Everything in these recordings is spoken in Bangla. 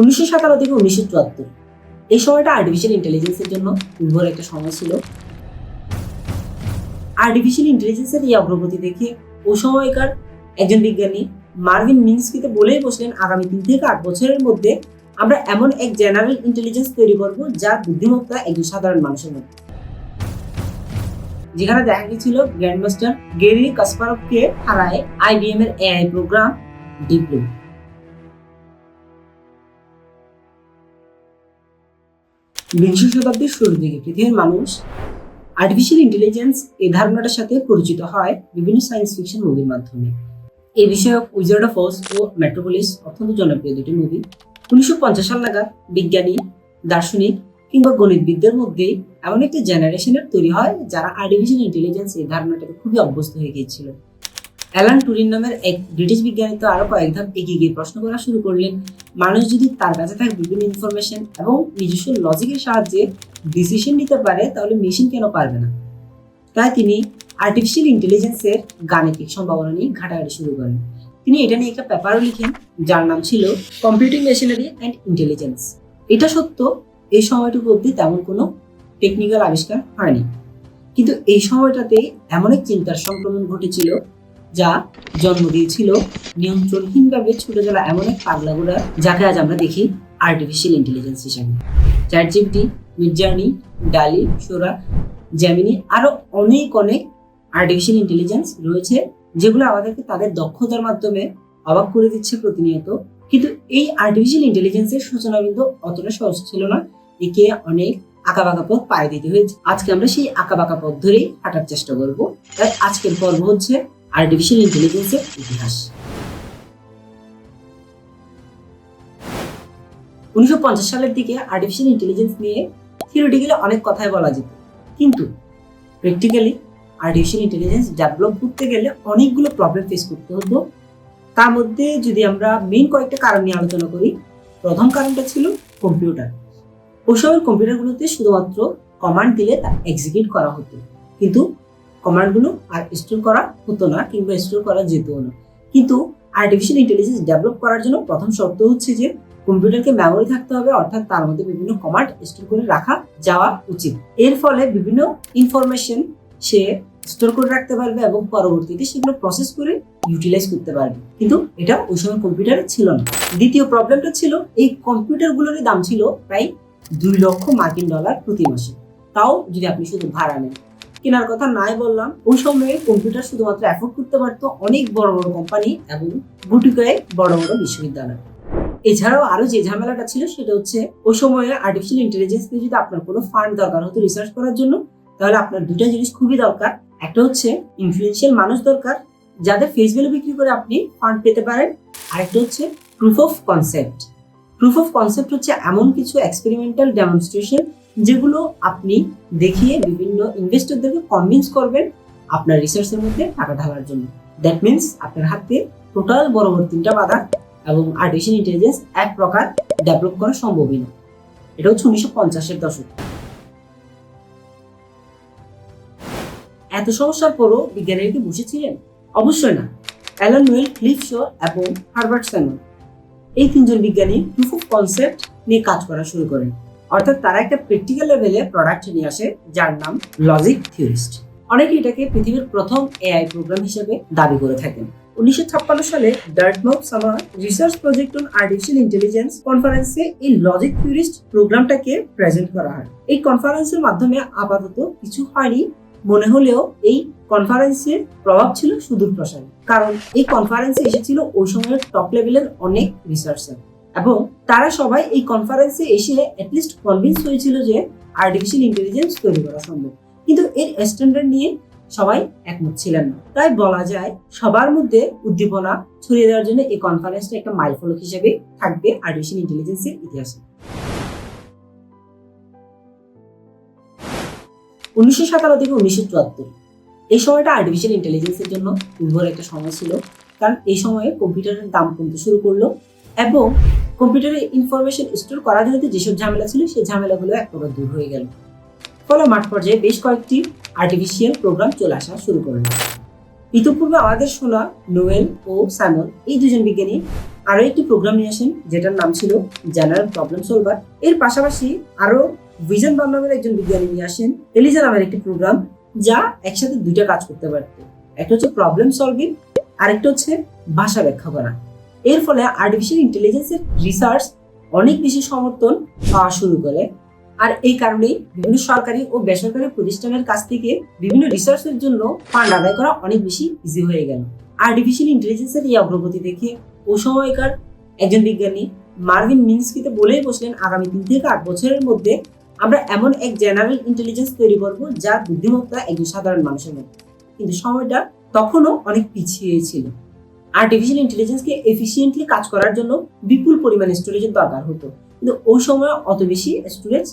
উনিশশো সাতান্ন থেকে উনিশশো চুয়াত্তর। এই সময়টা আর্টিফিশিয়াল ইন্টেলিজেন্সের জন্য উর্বর একটা সময় ছিল। আর্টিফিশিয়াল ইন্টেলিজেন্সের এই অগ্রগতি দেখে ও সময়কার একজন বিজ্ঞানী মার্ভিন মিন্সকিতে বলেই বসলেন, আগামী তিন থেকে আট বছরের মধ্যে আমরা এমন এক জেনারেল ইন্টেলিজেন্স তৈরি করব যার বুদ্ধিমত্তা একজন সাধারণ মানুষের মতো যেখানে দেখা গেছিল গ্র্যান্ডমাস্টার গেরি কাসপারভকে হারায় আইবিএম এর এআই প্রোগ্রাম ডিপ বিংশ শতাব্দীর শুরুর দিকে পৃথিবীর মানুষ আর্টিফিশিয়াল ইন্টেলিজেন্স এই ধারণাটার সাথে পরিচিত হয় বিভিন্ন সায়েন্স ফিকশন মুভির মাধ্যমে। এই বিষয়ক উইজার্ড অফ ওজ ও মেট্রোপলিস অত্যন্ত জনপ্রিয় দুটি মুভি উনিশশো পঞ্চাশ সাল নাগাদ বিজ্ঞানী, দার্শনিক কিংবা গণিতবিদদের মধ্যেই এমন একটি জেনারেশনের তৈরি হয় যারা আর্টিফিশিয়াল ইন্টেলিজেন্স এই ধারণাটাকে খুবই অভ্যস্ত হয়ে গিয়েছিল। অ্যালান টুরিন নামের এক ব্রিটিশ বিজ্ঞানী তো আরও কয়েক ধাপ এগিয়ে গিয়ে প্রশ্ন করা শুরু করলেন, মানুষ যদি তার কাছে থাকে বিভিন্ন ইনফরমেশন এবং নিজস্ব লজিকের সাহায্যে ডিসিশন নিতে পারে, তাহলে মেশিন কেন পারবে না? তাই তিনি আর্টিফিশিয়াল ইন্টেলিজেন্সের গাণিতিক সম্ভাবনা নিয়ে ঘাটাঘাটি শুরু করেন। তিনি এটা নিয়ে একটা পেপারও লিখেন, যার নাম ছিল কম্পিউটিং মেশিনারি অ্যান্ড ইন্টেলিজেন্স এটা সত্য, এই সময়টুকু অবধি তেমন কোনো টেকনিক্যাল আবিষ্কার হয়নি। কিন্তু এই সময়টাতে এমন এক চিন্তার সংক্রমণ ঘটেছিল যা জন্ম দিয়েছিল নিয়ন্ত্রণহীনভাবে ছুটে চলা এমন এক পাগলাগুড়া যাকে আজ আমরা দেখি আর্টিফিশিয়াল ইন্টেলিজেন্স হিসাবে। Chat GPT Midjourney DALL E Sora Gemini আরও অনেক অনেক আর্টিফিশিয়াল ইন্টেলিজেন্স রয়েছে, যেগুলো আমাদেরকে তাদের দক্ষতার মাধ্যমে অবাক করে দিচ্ছে প্রতিনিয়ত। কিন্তু এই আর্টিফিশিয়াল ইন্টেলিজেন্সের সূচনা কিন্তু অতটা সহজ ছিল না, একে অনেক আঁকাবাঁকা পথ পায়ে দিতে হয়েছে। আজকে আমরা সেই আঁকাবাঁকা পথ ধরেই হাঁটার চেষ্টা করব। তাই আজকের পর্ব হচ্ছে আর্টিফিশিয়াল ইন্টেলিজেন্সের ইতিহাস। উনিশশো পঞ্চাশ সালের দিকে আর্টিফিশিয়াল ইন্টেলিজেন্স নিয়ে থিওরিটিক্যালি অনেক কথাই বলা যেত। কিন্তু প্র্যাকটিক্যালি আর্টিফিশিয়াল ইন্টেলিজেন্স ডেভেলপ করতে গেলে অনেকগুলো প্রবলেম ফেস করতে হতো। তার মধ্যে যদি আমরা মেইন কয়েকটা কারণ নিয়ে আলোচনা করি, প্রথম কারণটা ছিল কম্পিউটার। সময় কম্পিউটারগুলোতে শুধুমাত্র কমান্ড দিলে তা এক্সিকিউট করা হতো। কিন্তু কমান্ডগুলো আর স্টোর করা হতো না কিংবা স্টোর করা যেত না। কিন্তু আর্টিফিশিয়াল ইন্টেলিজেন্স ডেভেলপ করার জন্য প্রথম শর্ত হচ্ছে যে কম্পিউটারকে মেমোরি থাকতে হবে, অর্থাৎ তার মধ্যে বিভিন্ন কমান্ড স্টোর করে রাখা যাওয়া উচিত। এর ফলে বিভিন্ন ইনফরমেশন সে স্টোর করে রাখতে পারবে এবং পরবর্তীতে সেগুলো প্রসেস করে ইউটিলাইজ করতে পারবে। কিন্তু এটা ওই সময় কম্পিউটারে ছিল না। দ্বিতীয় প্রবলেমটা ছিল, এই কম্পিউটারগুলোর দাম ছিল প্রায় দুই লক্ষ মার্কিন ডলার প্রতি মাসে। তাও যদি আপনি শুধু ভাড়া নেন। কেনার কথা নাই বললাম। ওই সময়ে কম্পিউটার শুধুমাত্র অ্যাফোর্ড করতে পারতো অনেক বড় বড় কোম্পানি এবং গুটি বড় বড় বিশ্ববিদ্যালয়। এছাড়াও আরও যে ঝামেলাটা ছিল সেটা হচ্ছে, ওই সময়ে আর্টিফিশিয়াল ইন্টেলিজেন্স নিয়ে যদি আপনার কোনো ফান্ড দরকার হতো রিসার্চ করার জন্য, তাহলে আপনার দুটা জিনিস খুবই দরকার। একটা হচ্ছে ইনফ্লুয়েন্সিয়াল মানুষ দরকার, যাদের ফেস ভ্যালু বিক্রি করে আপনি ফান্ড পেতে পারেন। আরেকটা হচ্ছে proof of concept proof of concept হচ্ছে এমন কিছু এক্সপেরিমেন্টাল ডেমনস্ট্রেশন যেগুলো আপনি দেখিয়ে বিভিন্ন ইনভেস্টরদেরকে কনভিন্স করবেন আপনার রিসার্চের মধ্যে টাকা ঢালার জন্য। দ্যাট মিনস আপনার হাতে টোটাল বড় তিনটা বাধা এবং আর্টিফিশিয়াল ইন্টেলিজেন্স এক প্রকার ডেভেলপ করা সম্ভবই না। এটা হচ্ছে উনিশশো পঞ্চাশের দশক। এত সমস্যার পরও বিজ্ঞানীরা কি বসেছিলেন অবশ্যই না। অ্যালান নোয়েল ক্লিফ শো এবং হার্বার্ট স্যামন এই তিনজন বিজ্ঞানী প্রুফ অফ কনসেপ্ট নিয়ে কাজ করা শুরু করেন। অর্থাৎ তারা একটা প্র্যাকটিক্যাল লেভেলে প্রোডাক্ট নিয়ে আসে, যার নাম লজিক থিওরিস্ট অনেকে এটাকে পৃথিবীর প্রথম এআই প্রোগ্রাম হিসেবে দাবি করে থাকেন। উনিশশো ছাপ্পান্ন সালে Dartmouth summer research project on artificial intelligence কনফারেন্সে এই লজিক থিওরিস্ট প্রোগ্রামটাকে প্রেজেন্ট করা হয়। এই কনফারেন্সের মাধ্যমে আপাতত কিছু হয়নি। মনে হলেও এই কনফারেন্সের প্রভাব ছিল সুদূর প্রসারী কারণ এই কনফারেন্সে এসেছিল ওই সময়ের টপ লেভেলের অনেক রিসার্চার এবং তারা সবাই এই কনফারেন্সে এসে অ্যাটলিস্ট কনভিন্স হয়েছিল যে আর্টিফিশিয়াল ইন্টেলিজেন্স তৈরি করা সম্ভব। কিন্তু এর স্ট্যান্ডার্ড নিয়ে সবাই একমত ছিলেন না। তাই বলা যায় সবার মধ্যে উদ্দীপনা ছড়িয়ে দেওয়ার জন্য এই কনফারেন্সটা একটা মাইলফলক হিসেবে থাকবে আর্টিফিশিয়াল ইন্টেলিজেন্সের ইতিহাসে। উনিশশো সাতান্ন থেকে উনিশশো চুয়াত্তর। এই সময়টা আর্টিফিশিয়াল ইন্টেলিজেন্সের জন্য উর্বর একটা সময় ছিল। কারণ এই সময়ে কম্পিউটারের দাম কমতে শুরু করল। এবং কম্পিউটারে ইনফরমেশন স্টোর করার জন্য যেসব ঝামেলা ছিল, সেই ঝামেলাগুলো এক প্রকার দূর হয়ে গেল। ফলে মাঠ পর্যায়ে বেশ কয়েকটি আর্টিফিশিয়াল প্রোগ্রাম চলে আসা শুরু করল ইতিপূর্বে আমাদের শোনা নোয়েল ও স্যামন এই দুজন বিজ্ঞানী আরও একটি প্রোগ্রাম নিয়ে আসেন, যেটার নাম ছিল জেনারেল প্রবলেম সলভার। এর পাশাপাশি আরও ভিজন বাম নামের একজন বিজ্ঞানী নিয়ে আসেন, এলিজা নামের একটি প্রোগ্রাম যা একসাথে দুইটা কাজ করতে পারত। একটা হচ্ছে প্রবলেম সলভিং আরেকটা হচ্ছে ভাষা ব্যাখ্যা করা। এর ফলে আর্টিফিশিয়াল ইন্টেলিজেন্সের রিসার্চ অনেক বেশি সমর্থন পাওয়া শুরু করে। আর এই কারণেই বিভিন্ন সরকারি ও বেসরকারি প্রতিষ্ঠানের কাছ থেকে বিভিন্ন রিসার্চের জন্য ফান্ড আদায় করা অনেক বেশি ইজি হয়ে গেল। আর্টিফিশিয়াল ইন্টেলিজেন্সের এই অগ্রগতি দেখে ও সময়কার একজন বিজ্ঞানী মার্ভিন মিন্সকিতে বলেই বসলেন, আগামী তিন থেকে আট বছরের মধ্যে আমরা এমন এক জেনারেল ইন্টেলিজেন্স তৈরি করব যার বুদ্ধিমত্তা একজন সাধারণ মানুষের মতো। কিন্তু সময়টা তখনও অনেক পিছিয়ে ছিল। আর্টিফিশিয়াল ইন্টেলিজেন্সকে এফিসিয়েন্টলি কাজ করার জন্য বিপুল পরিমাণে স্টোরেজের দরকার হতো। কিন্তু ওই সময় অত বেশি স্টোরেজ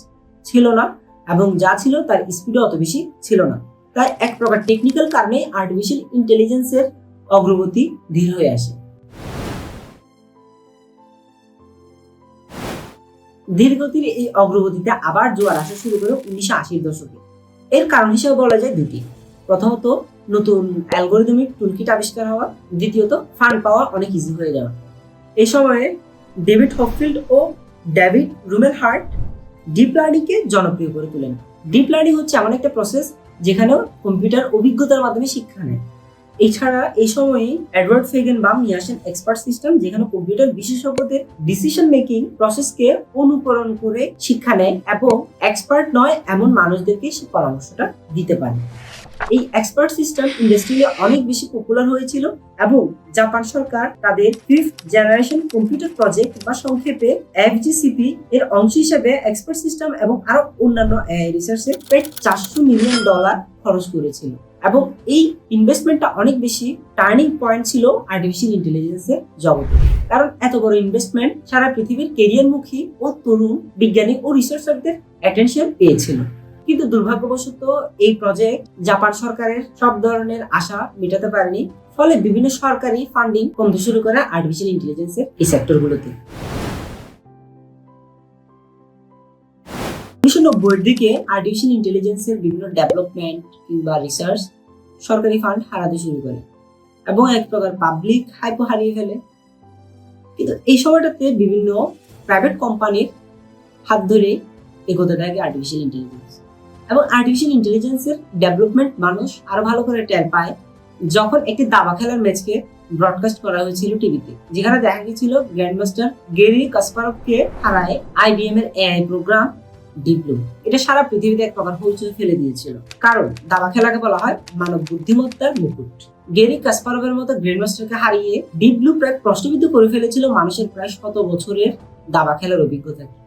ছিল না এবং যা ছিল তার স্পিডও অত বেশি ছিল না। তাই এক প্রকার টেকনিক্যাল কারণে আর্টিফিশিয়াল ইন্টেলিজেন্সের অগ্রগতি ধীর হয়ে আসে। ধীরগতির এই অগ্রগতিতে আবার জোয়ার আসা শুরু করে উনিশশো আশির দশকে। এর কারণ হিসেবে বলা যায় দুটি। প্রথমত নতুন অ্যালগোরিদমিক টুলকিট আবিষ্কার হওয়া, দ্বিতীয়ত ফান্ড পাওয়া অনেক ইজি হয়ে যাওয়া। এই সময়ে ডেভিড হকফিল্ড ও ডেভিড রুমেল হার্ট ডিপ লার্নিংকে জনপ্রিয় করে তোলেন। ডিপ লার্নিং হচ্ছে এমন একটা প্রসেস যেখানেও কম্পিউটার অভিজ্ঞতার মাধ্যমে শিক্ষা নেয়। এছাড়া এই সময়ে এডওয়ার্ড ফেগেন বাম নিয়ে আসেন এক্সপার্ট সিস্টেম যেখানে কম্পিউটার বিশেষজ্ঞদের ডিসিশন মেকিং প্রসেসকে অনুকরণ করে শিক্ষা নেয় এবং এক্সপার্ট নয় এমন মানুষদেরকে পরামর্শটা দিতে পারে। এই এক্সপার্ট সিস্টেম ইন্ডাস্ট্রিতে অনেক বেশি পপুলার হয়েছিল এবং জাপান সরকার তাদের ফিফথ জেনারেশন কম্পিউটার প্রজেক্ট বা সংক্ষেপে এফজিসিপি এর অংশ হিসেবে এক্সপার্ট সিস্টেম এবং আরও অন্যান্য রিসার্চে প্রায় চারশো মিলিয়ন ডলার খরচ করেছিল। এবং এই ইনভেস্টমেন্টটা অনেক বেশি টার্নিং পয়েন্ট ছিল আর্টিফিশিয়াল ইন্টেলিজেন্সের জগতে। কারণ এত বড় ইনভেস্টমেন্ট সারা পৃথিবীর কেরিয়ারমুখী ও তরুণ বিজ্ঞানী ও রিসার্চারদের অ্যাটেনশন পেয়েছিল। কিন্তু দুর্ভাগ্যবশত এই প্রজেক্ট জাপান সরকারের সব ধরনের আশা মেটাতে পারেনি। ফলে বিভিন্ন সরকারি ফান্ডিং কমতে শুরু করে আর্টিফিশিয়াল ইন্টেলিজেন্সের এই সেক্টরগুলোতে উনিশশো নব্বইয়ের দিকে আর্টিফিশিয়াল ইন্টেলিজেন্সের বিভিন্ন ডেভেলপমেন্ট কিংবা রিসার্চ সরকারি ফান্ড হারাতে শুরু করে এবং এক প্রকার পাবলিক হাইপো হারিয়ে ফেলে। কিন্তু এই সময়টাতে বিভিন্ন প্রাইভেট কোম্পানির হাত ধরে এগোতে থাকে আর্টিফিশিয়াল ইন্টেলিজেন্স এবং আর্টিফিশিয়াল ইন্টেলিজেন্সের ডেভেলপমেন্ট মানুষ আরও ভালো করে টের পায় যখন একটি দাবা খেলার ম্যাচকে ব্রডকাস্ট করা হয়েছিল টিভিতে যেখানে দেখা গেছিল গ্র্যান্ডমাস্টার গেরি কাসপারভকে হারায় আইবিএম এর এআই প্রোগ্রাম ডিপ ব্লু এটা সারা পৃথিবীতে এক প্রকার হইচই ফেলে দিয়েছিল। কারণ দাবা খেলাকে বলা হয় মানব বুদ্ধিমত্তার মুকুট। গেরি কাসপারভের মতো গ্র্যান্ডমাস্টারকে হারিয়ে ডিপ ব্লু প্রায় প্রশ্নবিদ্ধ করে ফেলেছিল মানুষের প্রায় শত বছরের দাবা খেলার অভিজ্ঞতাকে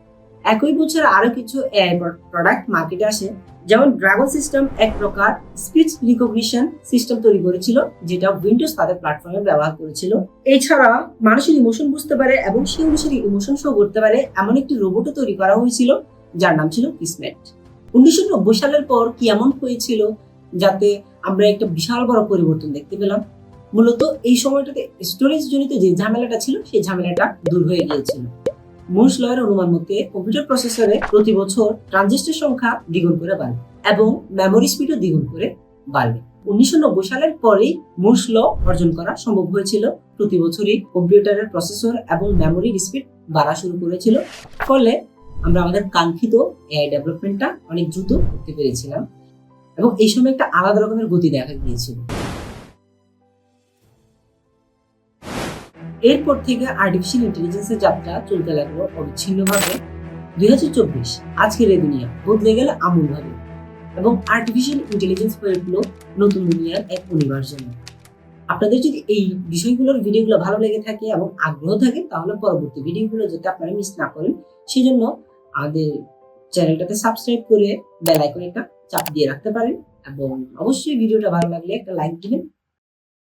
একই বছর আরও কিছু এআই প্রোডাক্ট মার্কেটে আসে, যেমন ড্রাগন সিস্টেম এক প্রকার স্পিচ রিকগনিশন সিস্টেম তৈরি করেছিল, যেটা উইন্ডোজ তাদের প্ল্যাটফর্মে ব্যবহার করেছিল। এছাড়া মানুষের ইমোশন বুঝতে পারে এবং সেই অনুসারে ইমোশন শো করতে পারে এমন একটি রোবটও তৈরি করা হয়েছিল, যার নাম ছিল কিসমেট উনিশশো নব্বই সালের পর কি এমন হয়েছিল, যাতে আমরা একটা বিশাল বড় পরিবর্তন দেখতে পেলাম? মূলত এই সময়টাতে স্টোরেজ জনিত যে ঝামেলাটা ছিল, সেই ঝামেলাটা দূর হয়ে গিয়েছিল। মুস লয়ের অনুমান মতে কম্পিউটার প্রসেসরে প্রতি বছর ট্রানজিস্টর সংখ্যা দ্বিগুণ করে বাড়বে এবং মেমোরি স্পিডও দ্বিগুণ করে বাড়বে উনিশশো নব্বই সালের পরেই মুস ল অর্জন করা সম্ভব হয়েছিল। প্রতি বছরই কম্পিউটারের প্রসেসর এবং মেমোরির স্পিড বাড়া শুরু করেছিল। ফলে আমরা আমাদের কাঙ্ক্ষিত এআই ডেভেলপমেন্টটা অনেক দ্রুত করতে পেরেছিলাম এবং এই সময় একটা আলাদা রকমের গতি দেখা গিয়েছিল এরপর থেকে আর্টিফিশিয়াল ইন্টেলিজেন্সের যাত্রা চলতে লাগল অবিচ্ছিন্নভাবে। দুই হাজার চব্বিশ, আজকের এই দুনিয়া বদলে গেলে আমূলভাবে এবং আর্টিফিশিয়াল ইন্টেলিজেন্স হয়ে উঠল নতুন দুনিয়ার এক অনিবার্য আপনাদের যদি এই বিষয়গুলোর ভিডিওগুলো ভালো লেগে থাকে এবং আগ্রহ থাকে, তাহলে পরবর্তী ভিডিওগুলো যাতে আপনারা মিস না করেন সেই জন্য আমাদের চ্যানেলটাকে সাবস্ক্রাইব করে বেল একটা চাপ দিয়ে রাখতে পারেন এবং অবশ্যই ভিডিওটা ভালো লাগলে একটা লাইক দিবেন।